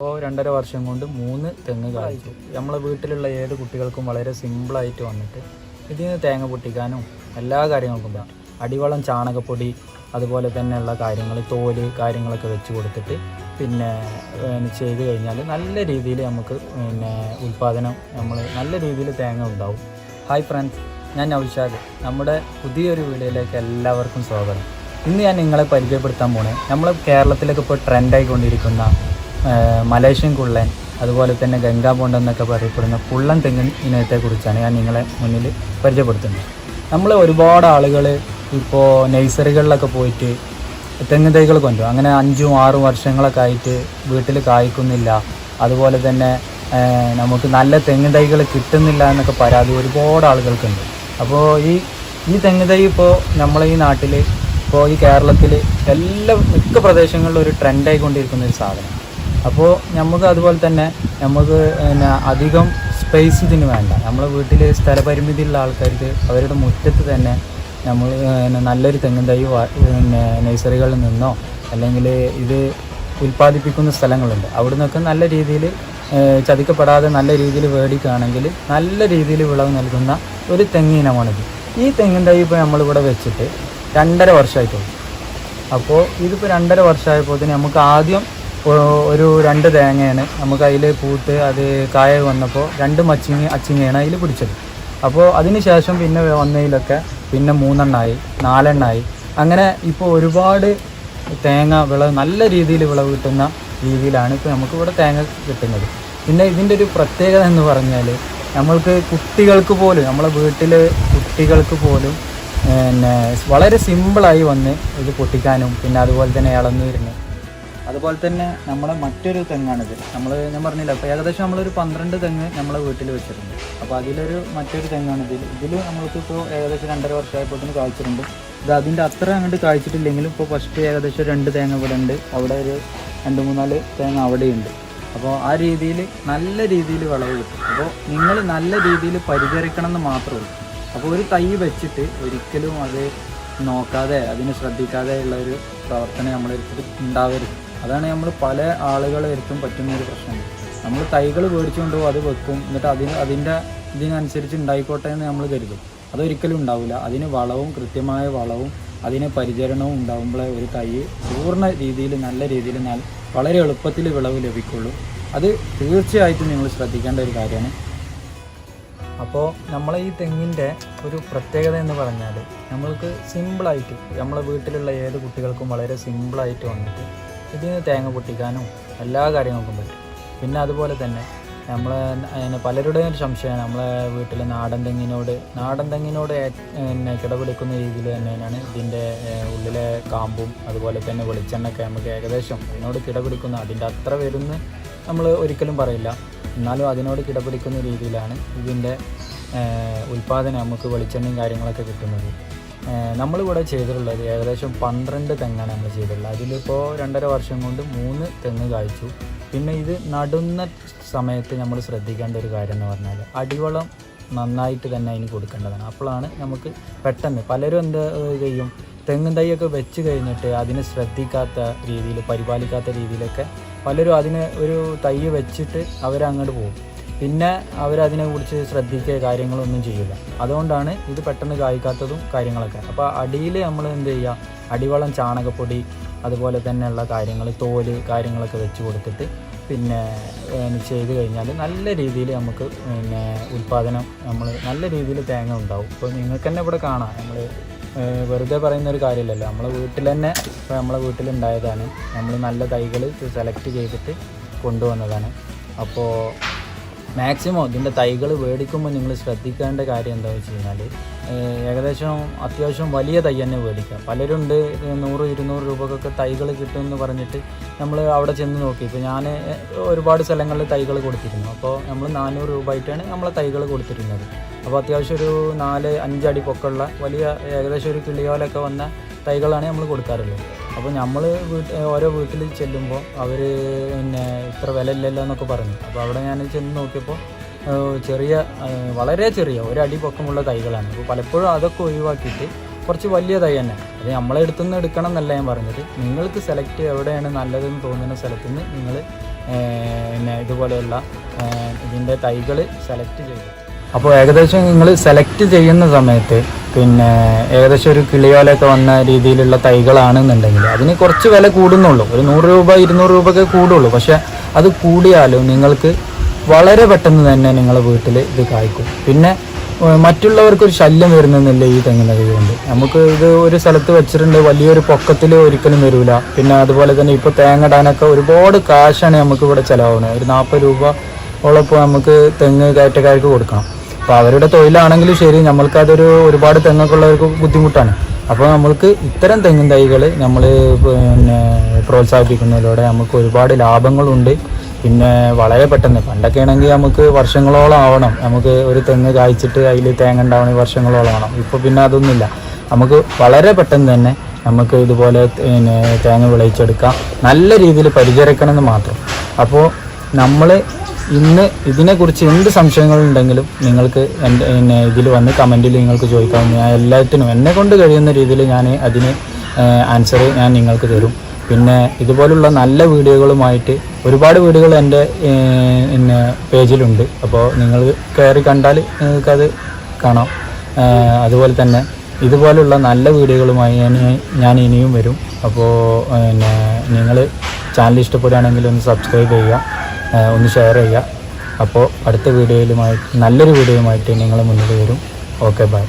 ഇപ്പോൾ രണ്ടര വർഷം കൊണ്ട് മൂന്ന് തെങ്ങ് കായ്ച്ചു. നമ്മളെ വീട്ടിലുള്ള ഏത് കുട്ടികൾക്കും വളരെ സിമ്പിളായിട്ട് വന്നിട്ട് ഇതിൽ നിന്ന് തേങ്ങ പൊട്ടിക്കാനും എല്ലാ കാര്യങ്ങൾക്കും പറ്റും അടിവളം ചാണകപ്പൊടി അതുപോലെ തന്നെയുള്ള കാര്യങ്ങൾ തോൽ കാര്യങ്ങളൊക്കെ വെച്ച് കൊടുത്തിട്ട് പിന്നെ ചെയ്ത് കഴിഞ്ഞാൽ നല്ല രീതിയിൽ നമുക്ക് പിന്നെ ഉൽപ്പാദനം നമ്മൾ നല്ല രീതിയിൽ തേങ്ങ ഉണ്ടാവും. ഹായ് ഫ്രണ്ട്സ് ഞാൻ നൗഷാദ്. നമ്മുടെ പുതിയൊരു വീഡിയോയിലേക്ക് എല്ലാവർക്കും സ്വാഗതം. ഇന്ന് ഞാൻ നിങ്ങളെ പരിചയപ്പെടുത്താൻ പോണേ. നമ്മൾ കേരളത്തിലേക്ക് ഇപ്പോൾ ട്രെൻഡായിക്കൊണ്ടിരിക്കുന്ന മലേഷ്യൻ കുള്ളൻ അതുപോലെ തന്നെ ഗംഗാ ബോണ്ട് എന്നൊക്കെ പറയപ്പെടുന്ന കുള്ളൻ തെങ്ങിൻ ഇനത്തെക്കുറിച്ചാണ് ഞാൻ നിങ്ങളെ മുന്നിൽ പരിചയപ്പെടുത്തുന്നത്. നമ്മൾ ഒരുപാട് ആളുകൾ ഇപ്പോൾ നഴ്സറികളിലൊക്കെ പോയിട്ട് തെങ്ങ് തൈകൾ കൊണ്ടു അങ്ങനെ അഞ്ചും ആറും വർഷങ്ങളൊക്കെ ആയിട്ട് വീട്ടിൽ കായ്ക്കുന്നില്ല. അതുപോലെ തന്നെ നമുക്ക് നല്ല തെങ്ങ് തൈകൾ കിട്ടുന്നില്ല എന്നൊക്കെ പരാതി ഒരുപാട് ആളുകൾക്കുണ്ട്. അപ്പോൾ ഈ ഈ തെങ്ങ് തൈ ഇപ്പോൾ നമ്മളെ ഈ നാട്ടിൽ ഇപ്പോൾ ഈ കേരളത്തിൽ എല്ലാ മിക്ക പ്രദേശങ്ങളിലും ഒരു ട്രെൻഡായിക്കൊണ്ടിരിക്കുന്ന ഒരു സാധനം. അപ്പോൾ നമുക്ക് അതുപോലെ തന്നെ നമുക്ക് പിന്നെ അധികം സ്പേസ് ഇതിന് വേണ്ട. നമ്മളെ വീട്ടിൽ സ്ഥലപരിമിതിയുള്ള ആൾക്കാർക്ക് അവരുടെ മുറ്റത്ത് തന്നെ നമ്മൾ നല്ലൊരു തെങ്ങും തൈ പിന്നെ നഴ്സറികളിൽ നിന്നോ അല്ലെങ്കിൽ ഇത് ഉൽപ്പാദിപ്പിക്കുന്ന സ്ഥലങ്ങളുണ്ട്. അവിടെ നിന്നൊക്കെ നല്ല രീതിയിൽ ചതിക്കപ്പെടാതെ നല്ല രീതിയിൽ മേടിക്കുകയാണെങ്കിൽ നല്ല രീതിയിൽ വിളവ് നൽകുന്ന ഒരു തെങ്ങിനമാണിത് ഈ തെങ്ങിൻ തൈ ഇപ്പോൾ നമ്മളിവിടെ വെച്ചിട്ട് രണ്ടര വർഷമായിട്ടുള്ളൂ അപ്പോൾ ഇതിപ്പോൾ രണ്ടര വർഷമായപ്പോൾ തന്നെ നമുക്ക് ആദ്യം ഒരു രണ്ട് തേങ്ങയാണ്. നമുക്ക് അതിൽ പൂത്ത് അത് കായ വന്നപ്പോൾ രണ്ട് മച്ചിങ് അച്ചിങ്ങയാണ് അതിൽ പിടിച്ചത്. അപ്പോൾ അതിന് ശേഷം പിന്നെ വന്നതിലൊക്കെ പിന്നെ മൂന്നെണ്ണമായി നാലെണ്ണമായി അങ്ങനെ ഇപ്പോൾ ഒരുപാട് തേങ്ങ വിളവ് നല്ല രീതിയിൽ വിളവ് കിട്ടുന്ന രീതിയിലാണ് ഇപ്പോൾ നമുക്ക് ഇവിടെ തേങ്ങ കിട്ടുന്നത്. പിന്നെ ഇതിന്റെ ഒരു പ്രത്യേകത എന്ന് പറഞ്ഞാൽ നമ്മൾക്ക് കുട്ടികൾക്ക് പോലും നമ്മളെ വീട്ടിൽ കുട്ടികൾക്ക് പോലും പിന്നെ വളരെ സിമ്പിളായി വന്ന് ഇത് പൊട്ടിക്കാനും പിന്നെ അതുപോലെ തന്നെ ഇളനീരിന് അതുപോലെ തന്നെ നമ്മളെ മറ്റൊരു തെങ്ങാണിത്. നമ്മൾ ഞാൻ പറഞ്ഞില്ല അപ്പോൾ ഏകദേശം നമ്മളൊരു പന്ത്രണ്ട് തെങ്ങ് നമ്മളെ വീട്ടിൽ വെച്ചിട്ടുണ്ട്. അപ്പോൾ അതിലൊരു മറ്റൊരു തെങ്ങാണ് ഇതിൽ ഇതിൽ നമ്മൾക്ക് ഇപ്പോൾ ഏകദേശം രണ്ടര വർഷമായപ്പോൾ തന്നെ കായ്ച്ചിട്ടുണ്ട്. ഇത് അതിന്റെ അത്ര അങ്ങോട്ട് കായ്ച്ചിട്ടില്ലെങ്കിലും ഇപ്പോൾ ഫസ്റ്റ് ഏകദേശം രണ്ട് തേങ്ങ ഇവിടെ ഉണ്ട്. അവിടെ ഒരു രണ്ട് മൂന്നാൽ തേങ്ങ അവിടെയുണ്ട്. അപ്പോൾ ആ രീതിയിൽ നല്ല രീതിയിൽ വിളവ് കിട്ടും. അപ്പോൾ നിങ്ങൾ നല്ല രീതിയിൽ പരിചരിക്കണം എന്ന് മാത്രമേ ഉള്ളൂ. അപ്പോൾ ഒരു തൈ വെച്ചിട്ട് ഒരിക്കലും അത് നോക്കാതെ അതിനെ ശ്രദ്ധിക്കാതെ ഉള്ള ഒരു പ്രവർത്തനം നമ്മളെടുത്തിട്ട് ഉണ്ടാവരുത്. അതാണ് നമ്മൾ പല ആളുകളെ പറ്റുന്ന ഒരു പ്രശ്നം. നമ്മൾ തൈകൾ മേടിച്ചുകൊണ്ട് അത് വെക്കും. എന്നിട്ട് അതിന് അതിന്റെ ഇതിനനുസരിച്ച് ഉണ്ടായിക്കോട്ടെ എന്ന് നമ്മൾ കരുതും. അതൊരിക്കലും ഉണ്ടാവില്ല. അതിന് വളവും കൃത്യമായ വളവും അതിന് പരിചരണവും ഉണ്ടാകുമ്പോഴേ ഒരു തൈ പൂർണ രീതിയിൽ നല്ല രീതിയിൽ വളരെ എളുപ്പത്തിൽ വിളവ് ലഭിക്കുള്ളൂ. അത് തീർച്ചയായിട്ടും നിങ്ങൾ ശ്രദ്ധിക്കേണ്ട ഒരു കാര്യമാണ്. അപ്പോൾ നമ്മളെ ഈ തെങ്ങിന്റെ ഒരു പ്രത്യേകത എന്ന് പറഞ്ഞാൽ നമ്മൾക്ക് സിമ്പിളായിട്ട് നമ്മളെ വീട്ടിലുള്ള ഏത് കുട്ടികൾക്കും വളരെ സിമ്പിളായിട്ട് വന്നിട്ട് ഇതിൽ നിന്ന് തേങ്ങ പൊട്ടിക്കാനും എല്ലാ കാര്യങ്ങൾക്കും പറ്റും. പിന്നെ അതുപോലെ തന്നെ നമ്മൾ പലരുടെയും ഒരു സംശയമാണ്. നമ്മളെ വീട്ടിലെ നാടൻ തെങ്ങിനോട് നാടൻ തെങ്ങിനോട് പിന്നെ കിടപിടിക്കുന്ന രീതിയിൽ തന്നെയാണ് ഇതിന്റെ ഉള്ളിലെ കാമ്പും അതുപോലെ തന്നെ വെളിച്ചെണ്ണയൊക്കെ നമുക്ക് ഏകദേശം അതിനോട് കിടപിടിക്കുന്ന അതിന്റെ അത്ര വരുന്ന നമ്മൾ ഒരിക്കലും പറയില്ല. എന്നാലും അതിനോട് കിടപിടിക്കുന്ന രീതിയിലാണ് ഇതിന്റെ ഉൽപ്പാദനം നമുക്ക് വെളിച്ചെണ്ണയും കാര്യങ്ങളൊക്കെ കിട്ടുന്നത്. നമ്മളിവിടെ ചെയ്തിട്ടുള്ളത് ഏകദേശം പന്ത്രണ്ട് തെങ്ങാണ് നമ്മൾ ചെയ്തിട്ടുള്ളത്. അതിലിപ്പോൾ രണ്ടര വർഷം കൊണ്ട് മൂന്ന് തെങ്ങ് കായ്ച്ചു. പിന്നെ ഇത് നടുന്ന സമയത്ത് നമ്മൾ ശ്രദ്ധിക്കേണ്ട ഒരു കാര്യം എന്ന് പറഞ്ഞാൽ അടിവളം നന്നായിട്ട് തന്നെ അതിന് കൊടുക്കേണ്ടതാണ്. അപ്പോഴാണ് നമുക്ക് പെട്ടെന്ന് പലരും എന്താ ചെയ്യും? തെങ്ങും തൈയൊക്കെ വെച്ച് കഴിഞ്ഞിട്ട് അതിനെ ശ്രദ്ധിക്കാത്ത രീതിയിൽ പരിപാലിക്കാത്ത രീതിയിലൊക്കെ പലരും അതിന് ഒരു തൈ വെച്ചിട്ട് അവരങ്ങോട്ട് പോകും. പിന്നെ അവരതിനെ കുറിച്ച് ശ്രദ്ധിക്കുക കാര്യങ്ങളൊന്നും ചെയ്യില്ല. അതുകൊണ്ടാണ് ഇത് പെട്ടെന്ന് കായ്ക്കാത്തതും കാര്യങ്ങളൊക്കെ. അപ്പോൾ അടിയിൽ നമ്മൾ എന്ത് ചെയ്യുക അടിവളം ചാണകപ്പൊടി അതുപോലെ തന്നെയുള്ള കാര്യങ്ങൾ തോൽ കാര്യങ്ങളൊക്കെ വെച്ച് കൊടുത്തിട്ട് പിന്നെ ചെയ്ത് കഴിഞ്ഞാൽ നല്ല രീതിയിൽ നമുക്ക് പിന്നെ ഉൽപ്പാദനം നമ്മൾ നല്ല രീതിയിൽ തേങ്ങ ഉണ്ടാവും. ഇപ്പോൾ നിങ്ങൾക്ക് തന്നെ ഇവിടെ കാണാം. നമ്മൾ വെറുതെ പറയുന്ന ഒരു കാര്യമില്ലല്ലോ നമ്മളെ വീട്ടിൽ തന്നെ ഇപ്പോൾ നമ്മളെ വീട്ടിലുണ്ടായതാണ്. നമ്മൾ നല്ല തൈകൾ സെലക്ട് ചെയ്തിട്ട് കൊണ്ടുവന്നതാണ്. അപ്പോൾ മാക്സിമം ഇതിന്റെ തൈകൾ മേടിക്കുമ്പോൾ നിങ്ങൾ ശ്രദ്ധിക്കേണ്ട കാര്യം എന്താ വെച്ച് കഴിഞ്ഞാൽ ഏകദേശം അത്യാവശ്യം വലിയ തൈ തന്നെ മേടിക്കുക പലരുണ്ട് നൂറ് ഇരുന്നൂറ് രൂപക്കൊക്കെ തൈകൾ കിട്ടുമെന്ന് പറഞ്ഞിട്ട് നമ്മൾ അവിടെ ചെന്ന് നോക്കി. ഇപ്പോൾ ഞാൻ ഒരുപാട് സ്ഥലങ്ങളിൽ തൈകൾ കൊടുത്തിരുന്നു. അപ്പോൾ നമ്മൾ നാനൂറ് രൂപ ആയിട്ടാണ് നമ്മളെ തൈകൾ കൊടുത്തിരുന്നത്. അപ്പോൾ അത്യാവശ്യം ഒരു നാല് അഞ്ചടി പൊക്കമുള്ള വലിയ ഏകദേശം ഒരു കിളിയോലൊക്കെ വന്ന തൈകളാണ് നമ്മൾ കൊടുക്കാറുള്ളത്. അപ്പോൾ നമ്മൾ വീട്ട് ഓരോ വീട്ടിൽ ചെല്ലുമ്പോൾ അവർ പിന്നെ ഇത്ര വില ഇല്ലല്ലോ എന്നൊക്കെ പറഞ്ഞു. അപ്പോൾ അവിടെ ഞാൻ ചെന്ന് നോക്കിയപ്പോൾ ചെറിയ വളരെ ചെറിയ ഒരടി പൊക്കമുള്ള തൈകളാണ്. അപ്പോൾ പലപ്പോഴും അതൊക്കെ ഒഴിവാക്കിയിട്ട് കുറച്ച് വലിയ തൈ തന്നെ. അത് നമ്മളെ അടുത്തുനിന്ന് എടുക്കണം എന്നല്ല ഞാൻ പറഞ്ഞത്. നിങ്ങൾക്ക് സെലക്ട് എവിടെയാണ് നല്ലതെന്ന് തോന്നുന്ന സ്ഥലത്തുനിന്ന് നിങ്ങൾ പിന്നെ ഇതുപോലെയുള്ള ഇതിന്റെ തൈകൾ സെലക്ട് ചെയ്തു. അപ്പോൾ ഏകദേശം നിങ്ങൾ സെലക്ട് ചെയ്യുന്ന സമയത്ത് പിന്നെ ഏകദേശം ഒരു കിളിയോലൊക്കെ വന്ന രീതിയിലുള്ള തൈകളാണെന്നുണ്ടെങ്കിൽ അതിന് കുറച്ച് വില കൂടുന്നുള്ളൂ. ഒരു നൂറ് രൂപ ഇരുന്നൂറ് രൂപയൊക്കെ കൂടുള്ളൂ. പക്ഷെ അത് കൂടിയാലും നിങ്ങൾക്ക് വളരെ പെട്ടെന്ന് തന്നെ നിങ്ങളെ വീട്ടിൽ ഇത് കായ്ക്കും. പിന്നെ മറ്റുള്ളവർക്ക് മറ്റുള്ളവർക്കൊരു ശല്യം വരുന്നില്ല ഈ തെങ്ങിന് കൊണ്ട്. നമുക്ക് ഇത് ഒരു സ്ഥലത്ത് വെച്ചിട്ടുണ്ട് വലിയൊരു പൊക്കത്തിൽ ഒരിക്കലും വരില്ല പിന്നെ അതുപോലെ തന്നെ ഇപ്പോൾ തേങ്ങ ഇടാനൊക്കെ ഒരുപാട് കാശാണ് നമുക്ക് ഇവിടെ ചിലവാകുന്നത്. ഒരു നാൽപ്പത് രൂപ ഉള്ളപ്പോൾ നമുക്ക് തെങ്ങ് കയറ്റക്കാർക്ക് കൊടുക്കണം. അപ്പോൾ അവരുടെ തൊഴിലാണെങ്കിലും ശരി നമ്മൾക്കതൊരു ഒരുപാട് തെങ്ങൊക്കെ ബുദ്ധിമുട്ടാണ്. അപ്പോൾ നമ്മൾക്ക് ഇത്തരം തെങ്ങിൻ തൈകൾ നമ്മൾ പിന്നെ പ്രോത്സാഹിപ്പിക്കുന്നതിലൂടെ നമുക്ക് ഒരുപാട് ലാഭങ്ങളുണ്ട്. പിന്നെ വളരെ പെട്ടെന്ന് പണ്ടൊക്കെ ആണെങ്കിൽ നമുക്ക് വർഷങ്ങളോളം ആവണം. നമുക്ക് ഒരു തെങ്ങ് കായ്ച്ചിട്ട് അതിൽ തേങ്ങ ഉണ്ടാവണമെങ്കിൽ വർഷങ്ങളോളം ആവണം. ഇപ്പോൾ പിന്നെ അതൊന്നുമില്ല. നമുക്ക് വളരെ പെട്ടെന്ന് തന്നെ നമുക്ക് ഇതുപോലെ പിന്നെ തേങ്ങ വിളയിച്ചെടുക്കാം. നല്ല രീതിയിൽ പരിചരിക്കണമെന്ന് മാത്രം. അപ്പോൾ നമ്മൾ ഇന്ന് ഇതിനെക്കുറിച്ച് എന്ത് സംശയങ്ങളുണ്ടെങ്കിലും നിങ്ങൾക്ക് എന്റെ പിന്നെ ഇതിൽ വന്ന് കമന്റിൽ നിങ്ങൾക്ക് ചോദിക്കാം. ഞാൻ എല്ലാത്തിനും എന്നെ കൊണ്ട് കഴിയുന്ന രീതിയിൽ ഞാൻ അതിന് ആൻസർ ഞാൻ നിങ്ങൾക്ക് തരും. പിന്നെ ഇതുപോലുള്ള നല്ല വീഡിയോകളുമായിട്ട് ഒരുപാട് വീഡിയോകൾ എന്റെ പിന്നെ പേജിലുണ്ട്. അപ്പോൾ നിങ്ങൾ കയറി കണ്ടാൽ നിങ്ങൾക്കത് കാണാം. അതുപോലെ തന്നെ ഇതുപോലുള്ള നല്ല വീഡിയോകളുമായി ഞാൻ ഞാൻ ഇനിയും വരും. അപ്പോൾ പിന്നെ നിങ്ങൾ ചാനൽ ഇഷ്ടപ്പെടുകയാണെങ്കിൽ ഒന്ന് സബ്സ്ക്രൈബ് ചെയ്യുക. ഒന്ന് ഷെയർ ചെയ്യുക. അപ്പോൾ അടുത്ത വീഡിയോയിലുമായി നല്ലൊരു വീഡിയോയുമായിട്ട് നിങ്ങളെ മുന്നിൽ വരും. Okay bye